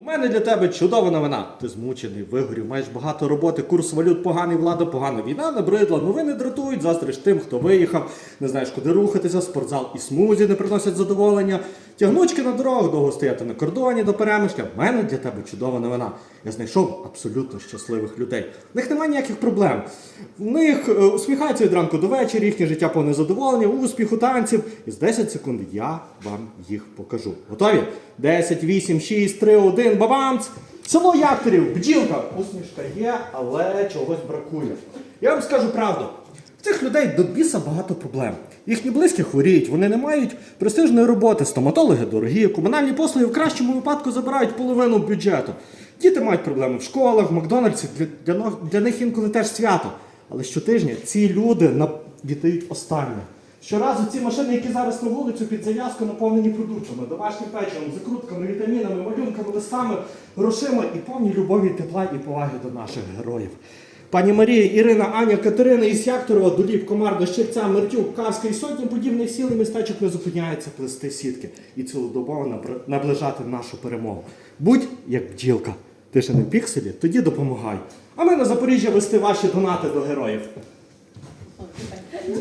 У мене для тебе чудова новина. Ти змучений, вигорів, маєш багато роботи, курс валют поганий, влада погана, війна набридла, новини дратують, заздриш тим, хто виїхав, не знаєш, куди рухатися, спортзал і смузі не приносять задоволення. Тягнучки на дорогах, довго стояти на кордоні до перемишля. У мене для тебе чудова новина. Я знайшов абсолютно щасливих людей. В них немає ніяких проблем. В них е, усміхаються від ранку до вечора, їхнє життя повне задоволення, успіху, танців. І з 10 секунд я вам їх покажу. Готові? 10, 8, 6, 3, 1, бабамц! Село Якторів, бджілка. Усмішка є, але чогось бракує. Я вам скажу правду. В цих людей до біса багато проблем. Їхні близькі хворіють, вони не мають престижної роботи, стоматологи дорогі, комунальні послуги в кращому випадку забирають половину бюджету. Діти мають проблеми в школах, в Макдональдсі, для, для, для них інколи теж свято. Але щотижня ці люди на- віддають останнє. Щоразу ці машини, які зараз на вулицю під зав'язку наповнені продуктами, домашнім печивом, закрутками, вітамінами, малюнками, листами, грошима і повні любові, тепла і поваги до наших героїв. Пані Марія, Ірина, Аня, Катерина із Якторова, Дуліп, Комар, Дощерця, Мертюк, Кавська і сотні подібних сіл і містечок не зупиняються плести сітки і цілодобово наближати нашу перемогу. Будь як бджілка. Ти ще не в пікселі, тоді допомагай. А ми на Запоріжжя вести ваші донати до героїв.